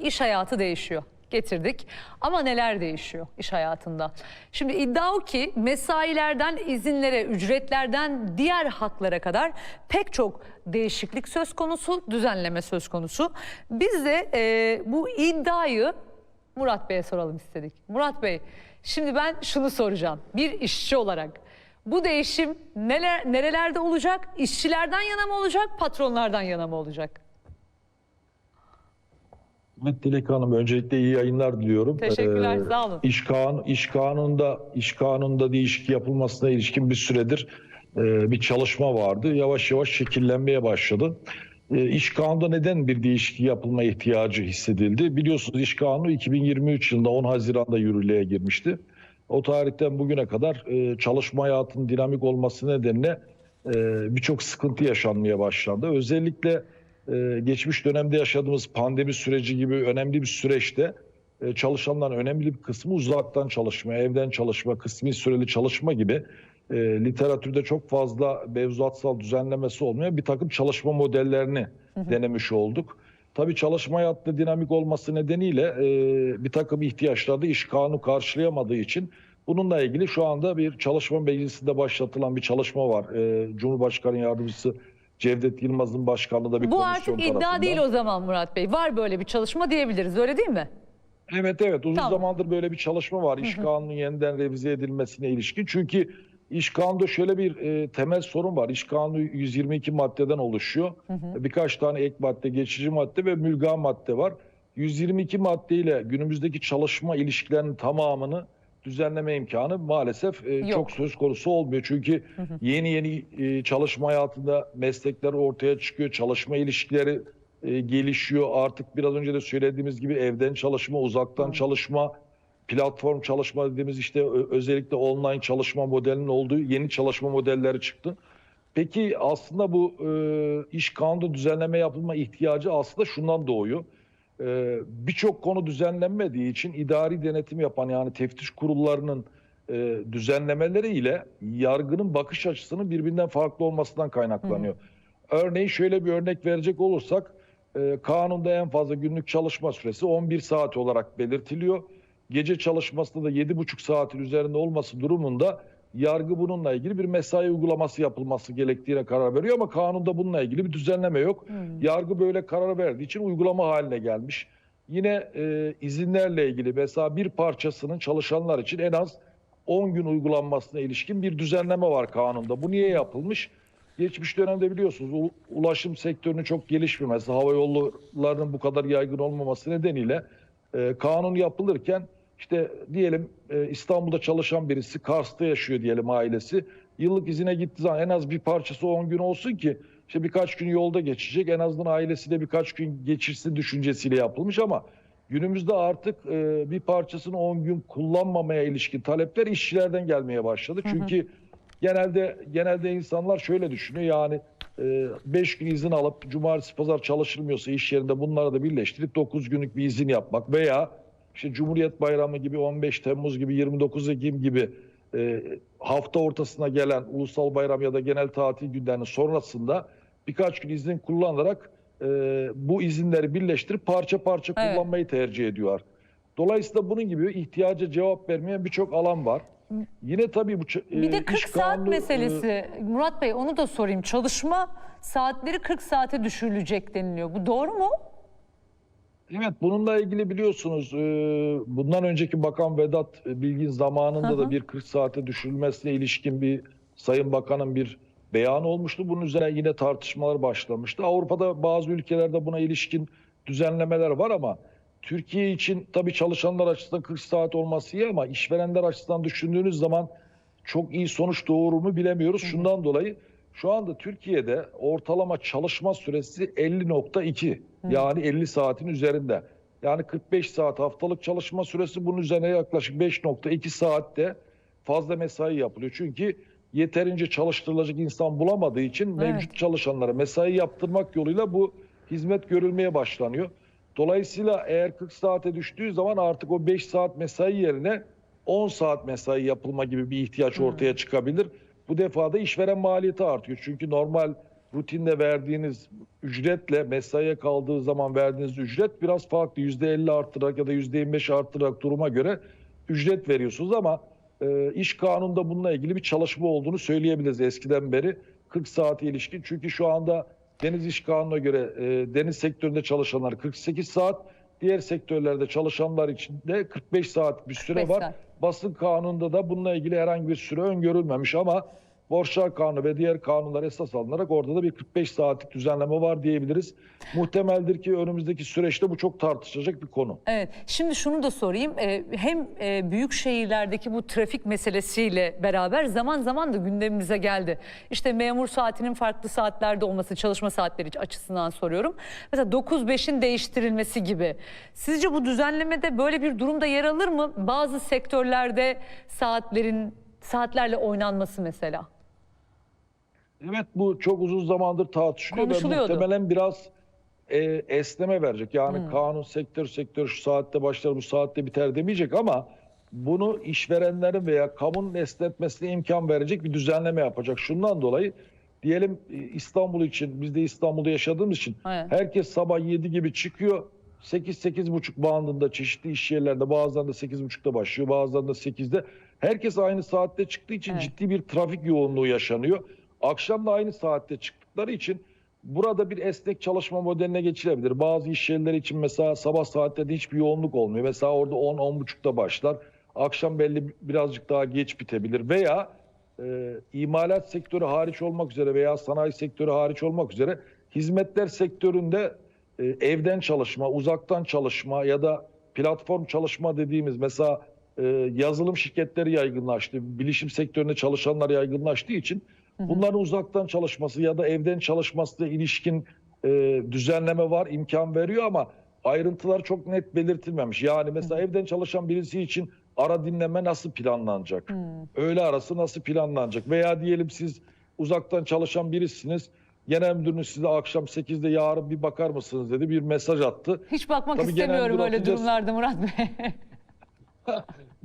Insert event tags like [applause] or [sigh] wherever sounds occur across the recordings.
iş hayatı değişiyor. Getirdik. Ama neler değişiyor iş hayatında? Şimdi iddia o ki mesailerden izinlere, ücretlerden diğer haklara kadar pek çok değişiklik söz konusu, düzenleme söz konusu. Biz de e, bu iddiayı Murat Bey'e soralım istedik. Murat Bey, şimdi ben şunu soracağım. Bir işçi olarak bu değişim neler nerelerde olacak? İşçilerden yana mı olacak, patronlardan yana mı olacak? Evet Dilek Hanım öncelikle iyi yayınlar diliyorum. Teşekkürler, Ee, sağ olun. İş, kanun, iş kanununda iş kanununda değişiklik yapılmasına ilişkin bir süredir e, bir çalışma vardı. Yavaş yavaş şekillenmeye başladı. E, iş kanununda neden bir değişiklik yapılma ihtiyacı hissedildi? Biliyorsunuz iş kanunu 2023 yılında 10 Haziran'da yürürlüğe girmişti. O tarihten bugüne kadar e, çalışma hayatının dinamik olması nedeniyle e, birçok sıkıntı yaşanmaya başlandı. Özellikle geçmiş dönemde yaşadığımız pandemi süreci gibi önemli bir süreçte e, çalışanların önemli bir kısmı uzaktan çalışma, evden çalışma, kısmi süreli çalışma gibi e, literatürde çok fazla mevzuatsal düzenlemesi olmayan bir takım çalışma modellerini denemiş olduk. Tabii çalışma hayatında dinamik olması nedeniyle e, bir takım ihtiyaçlarda iş kanunu karşılayamadığı için bununla ilgili şu anda bir çalışma meclisinde başlatılan bir çalışma var. E, Cumhurbaşkanı Yardımcısı Cevdet Yılmaz'ın başkanlığında bir Bu komisyon artık iddia tarafından. değil o zaman Murat Bey. Var böyle bir çalışma diyebiliriz öyle değil mi? Evet evet uzun Tamam. zamandır böyle bir çalışma var iş kanunun yeniden revize edilmesine ilişkin. Çünkü iş kanunda şöyle bir e, temel sorun var. İş kanunu 122 maddeden oluşuyor. Birkaç tane ek madde, geçici madde ve mülga madde var. 122 maddeyle günümüzdeki çalışma ilişkilerinin tamamını düzenleme imkanı maalesef e, Yok. çok söz konusu olmuyor. Çünkü yeni yeni e, çalışma hayatında meslekler ortaya çıkıyor, çalışma ilişkileri e, gelişiyor. Artık biraz önce de söylediğimiz gibi evden çalışma, uzaktan çalışma, platform çalışma dediğimiz işte özellikle online çalışma modelinin olduğu yeni çalışma modelleri çıktı. Peki aslında bu e, iş kanunu düzenleme yapılma ihtiyacı aslında şundan doğuyor. E, Birçok konu düzenlenmediği için idari denetim yapan yani teftiş kurullarının e, düzenlemeleriyle yargının bakış açısının birbirinden farklı olmasından kaynaklanıyor. Örneğin şöyle bir örnek verecek olursak e, kanunda en fazla günlük çalışma süresi 11 saat olarak belirtiliyor. Gece çalışmasında da 7,5 saatin üzerinde olması durumunda yargı bununla ilgili bir mesai uygulaması yapılması gerektiğine karar veriyor ama kanunda bununla ilgili bir düzenleme yok. Yargı böyle karar verdiği için uygulama haline gelmiş. Yine e, izinlerle ilgili mesela bir parçasının çalışanlar için en az 10 gün uygulanmasına ilişkin bir düzenleme var kanunda. Bu niye yapılmış? Geçmiş dönemde biliyorsunuz ulaşım sektörünün çok gelişmemesi, hava yollarının bu kadar yaygın olmaması nedeniyle e, kanun yapılırken işte diyelim e, İstanbul'da çalışan birisi Kars'ta yaşıyor diyelim ailesi. Yıllık izine gittiği zaman en az bir parçası 10 gün olsun ki işte birkaç gün yolda geçecek. En azından ailesiyle birkaç gün geçirsin düşüncesiyle yapılmış ama günümüzde artık e, bir parçasını 10 gün kullanmamaya ilişkin talepler işçilerden gelmeye başladı. Çünkü genelde genelde insanlar şöyle düşünüyor yani 5 gün izin alıp cumartesi pazar çalışılmıyorsa iş yerinde bunları da birleştirip 9 günlük bir izin yapmak veya işte Cumhuriyet Bayramı gibi 15 Temmuz gibi 29 Ekim gibi e, hafta ortasına gelen ulusal bayram ya da genel tatil günlerinin sonrasında birkaç gün izin kullanarak e, bu izinleri birleştirip parça parça Evet. kullanmayı tercih ediyorlar. Dolayısıyla bunun gibi ihtiyaca cevap vermeyen birçok alan var. Yine tabii bu ç- Bir de e, 40 iş saat kanunu, e, meselesi. Murat Bey onu da sorayım. Çalışma saatleri 40 saate düşürülecek deniliyor. Bu doğru mu? Evet bununla ilgili biliyorsunuz e, bundan önceki Bakan Vedat Bilgin zamanında Hı hı. da bir 40 saate düşürülmesine ilişkin bir Sayın Bakan'ın bir beyanı olmuştu. Bunun üzerine yine tartışmalar başlamıştı. Avrupa'da bazı ülkelerde buna ilişkin düzenlemeler var ama Türkiye için tabii çalışanlar açısından 40 saat olması iyi ama işverenler açısından düşündüğünüz zaman çok iyi sonuç doğurur mu bilemiyoruz. Şundan dolayı şu anda Türkiye'de ortalama çalışma süresi 50.2 yani 50 saatin üzerinde. Yani 45 saat haftalık çalışma süresi bunun üzerine yaklaşık 5.2 saatte fazla mesai yapılıyor. Çünkü yeterince çalıştırılacak insan bulamadığı için mevcut çalışanlara mesai yaptırmak yoluyla bu hizmet görülmeye başlanıyor. Dolayısıyla eğer 40 saate düştüğü zaman artık o 5 saat mesai yerine 10 saat mesai yapılma gibi bir ihtiyaç ortaya çıkabilir. Bu defa da işveren maliyeti artıyor. Çünkü normal rutinde verdiğiniz ücretle mesaiye kaldığı zaman verdiğiniz ücret biraz farklı. %50 arttırarak ya da %25 arttırarak duruma göre ücret veriyorsunuz ama e, iş kanununda bununla ilgili bir çalışma olduğunu söyleyebiliriz eskiden beri 40 saate ilişkin. Çünkü şu anda deniz iş kanununa göre e, deniz sektöründe çalışanlar 48 saat, diğer sektörlerde çalışanlar için de 45 saat bir süre 45 var. saat. Basın kanununda da bununla ilgili herhangi bir süre öngörülmemiş ama Borçlar Kanunu ve diğer kanunlar esas alınarak orada da bir 45 saatlik düzenleme var diyebiliriz. Muhtemeldir ki önümüzdeki süreçte bu çok tartışılacak bir konu. Evet. Şimdi şunu da sorayım. Ee, hem e, büyük şehirlerdeki bu trafik meselesiyle beraber zaman zaman da gündemimize geldi. İşte memur saatinin farklı saatlerde olması, çalışma saatleri açısından soruyorum. Mesela 9-5'in değiştirilmesi gibi. Sizce bu düzenlemede böyle bir durumda yer alır mı? Bazı sektörlerde saatlerin saatlerle oynanması mesela. Evet bu çok uzun zamandır tartışılıyor ve muhtemelen biraz e, esneme verecek. Yani Hmm. kanun sektör sektör şu saatte başlar bu saatte biter demeyecek ama bunu işverenlerin veya kamunun esnetmesine imkan verecek bir düzenleme yapacak. Şundan dolayı diyelim e, İstanbul için biz de İstanbul'da yaşadığımız için Evet. herkes sabah 7 gibi çıkıyor. 8-8.30 bandında çeşitli iş yerlerinde bazen de 8.30'da başlıyor bazen de 8'de. Herkes aynı saatte çıktığı için Evet. ciddi bir trafik yoğunluğu yaşanıyor. Akşam da aynı saatte çıktıkları için burada bir esnek çalışma modeline geçilebilir. Bazı iş yerleri için mesela sabah saatlerinde hiçbir yoğunluk olmuyor. Mesela orada 10-10.30'da başlar. Akşam belli birazcık daha geç bitebilir veya e, imalat sektörü hariç olmak üzere veya sanayi sektörü hariç olmak üzere hizmetler sektöründe e, evden çalışma, uzaktan çalışma ya da platform çalışma dediğimiz mesela e, yazılım şirketleri yaygınlaştı. Bilişim sektöründe çalışanlar yaygınlaştığı için bunların uzaktan çalışması ya da evden çalışmasına ilişkin e, düzenleme var, imkan veriyor ama ayrıntılar çok net belirtilmemiş. Yani mesela evden çalışan birisi için ara dinleme nasıl planlanacak? Öğle arası nasıl planlanacak? Veya diyelim siz uzaktan çalışan birisiniz. Genel müdürünüz size akşam 8'de yarın bir bakar mısınız dedi. Bir mesaj attı. Hiç bakmak Tabii istemiyorum öyle durumlarda Murat Bey. [laughs]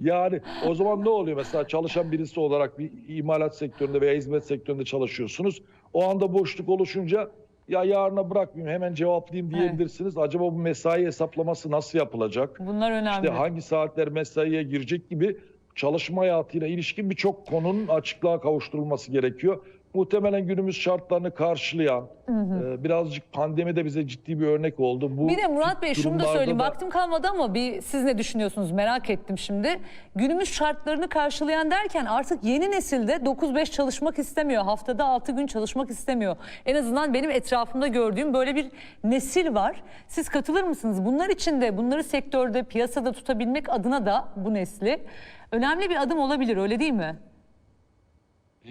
Yani o zaman ne oluyor mesela çalışan birisi olarak bir imalat sektöründe veya hizmet sektöründe çalışıyorsunuz. O anda boşluk oluşunca ya yarına bırakmayayım hemen cevaplayayım diyebilirsiniz. Acaba bu mesai hesaplaması nasıl yapılacak? Bunlar önemli. İşte hangi saatler mesaiye girecek gibi çalışma hayatıyla ilişkin birçok konunun açıklığa kavuşturulması gerekiyor. Muhtemelen günümüz şartlarını karşılayan, e, birazcık pandemi de bize ciddi bir örnek oldu. Bu Bir de Murat Bey şunu da söyleyeyim. da- Vaktim kalmadı ama bir siz ne düşünüyorsunuz merak ettim şimdi. Günümüz şartlarını karşılayan derken artık yeni nesilde 9-5 çalışmak istemiyor. Haftada 6 gün çalışmak istemiyor. En azından benim etrafımda gördüğüm böyle bir nesil var. Siz katılır mısınız? Bunlar için de bunları sektörde, piyasada tutabilmek adına da bu nesli önemli bir adım olabilir öyle değil mi?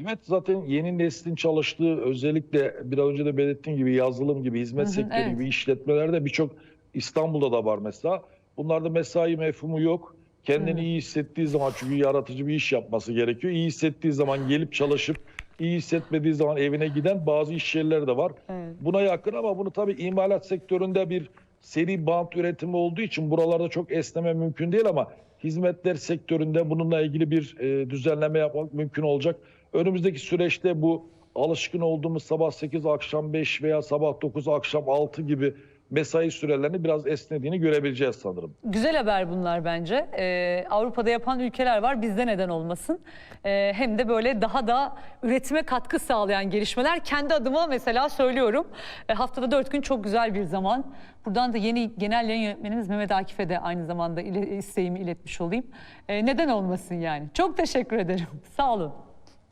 Evet zaten yeni neslin çalıştığı özellikle biraz önce de belirttiğim gibi yazılım gibi hizmet Hı hı, sektörü evet. gibi işletmelerde birçok İstanbul'da da var mesela. Bunlarda mesai mefhumu yok. Kendini iyi hissettiği zaman çünkü yaratıcı bir iş yapması gerekiyor. İyi hissettiği zaman gelip çalışıp iyi hissetmediği zaman evine giden bazı iş yerleri de var. Evet. Buna yakın ama bunu tabii imalat sektöründe bir seri bant üretimi olduğu için buralarda çok esneme mümkün değil ama hizmetler sektöründe bununla ilgili bir e, düzenleme yapmak mümkün olacak. Önümüzdeki süreçte bu alışkın olduğumuz sabah 8 akşam 5 veya sabah 9 akşam 6 gibi mesai sürelerini biraz esnediğini görebileceğiz sanırım. Güzel haber bunlar bence. Ee, Avrupa'da yapan ülkeler var bizde neden olmasın. Ee, hem de böyle daha da üretime katkı sağlayan gelişmeler. Kendi adıma mesela söylüyorum. e, haftada dört gün çok güzel bir zaman. Buradan da yeni genel yayın yönetmenimiz Mehmet Akif'e de aynı zamanda ile, isteğimi iletmiş olayım. Ee, neden olmasın yani. Çok teşekkür ederim. [laughs] Sağ olun.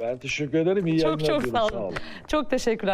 Ben teşekkür ederim. İyi Çok yayınlar çok diliyorum. sağ olun. Çok teşekkürler.